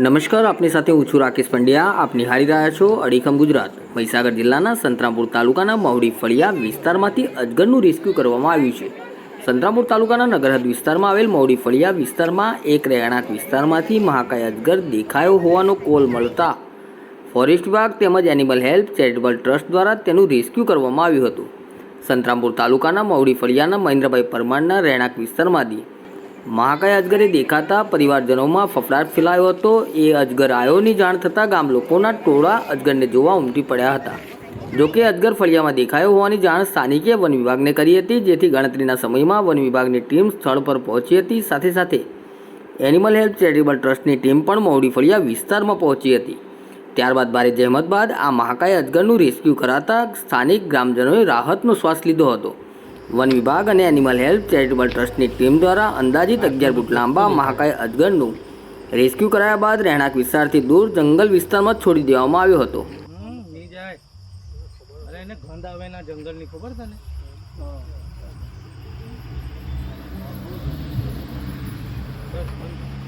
નમસ્કાર, આપની સાથે હું છું રાકેશ પંડ્યા. આપ નિહાળી રહ્યા છો અડીખમ ગુજરાત. મહીસાગર જિલ્લાના સંતરામપુર તાલુકાના મહુડી ફળિયા વિસ્તારમાંથી અજગરનું રેસ્ક્યુ કરવામાં આવ્યું છે. સંતરામપુર તાલુકાના નગરહદ વિસ્તારમાં આવેલ મહુડી ફળિયા વિસ્તારમાં એક રહેણાંક વિસ્તારમાંથી મહાકાય અજગર દેખાયો હોવાનો કોલ મળતા ફોરેસ્ટ વિભાગ તેમજ એનિમલ હેલ્થ ચેરિટેબલ ટ્રસ્ટ દ્વારા તેનું રેસ્ક્યુ કરવામાં આવ્યું હતું. સંતરામપુર તાલુકાના મહુડી ફળિયાના મહેન્દ્રભાઈ પરમારના રહેણાંક વિસ્તારમાંથી મહાકાય અજગરે દેખાતા પરિવારજનોમાં ફફડાટ ફેલાયો હતો. એ અજગર આયોની જાણ થતાં ગામ લોકોના ટોળા અજગરને જોવા ઉમટી પડ્યા હતા. જોકે અજગર ફળિયામાં દેખાયો હોવાની જાણ સ્થાનિકે વન વિભાગને કરી હતી, જેથી ગણતરીના સમયમાં વન વિભાગની ટીમ સ્થળ પર પહોંચી હતી. સાથે સાથે એનિમલ હેલ્થ ચેરિટેબલ ટ્રસ્ટની ટીમ પણ મહુડી ફળિયા વિસ્તારમાં પહોંચી હતી. ત્યારબાદ ભારે જહેમત બાદ આ મહાકાય અજગરનું રેસ્ક્યુ કરાતા સ્થાનિક ગ્રામજનોએ રાહતનો શ્વાસ લીધો હતો. વન વિભાગ અને એનિમલ હેલ્થ ચેરિટેબલ ટ્રસ્ટની ટીમ દ્વારા અંદાજિત અગિયાર ફૂટ લાંબા મહાકાય અજગરનું રેસ્ક્યુ કરાયા બાદ રહેણાંક વિસ્તારથી દૂર જંગલ વિસ્તારમાં છોડી દેવામાં આવ્યો હતો. જંગલની ખબર તને?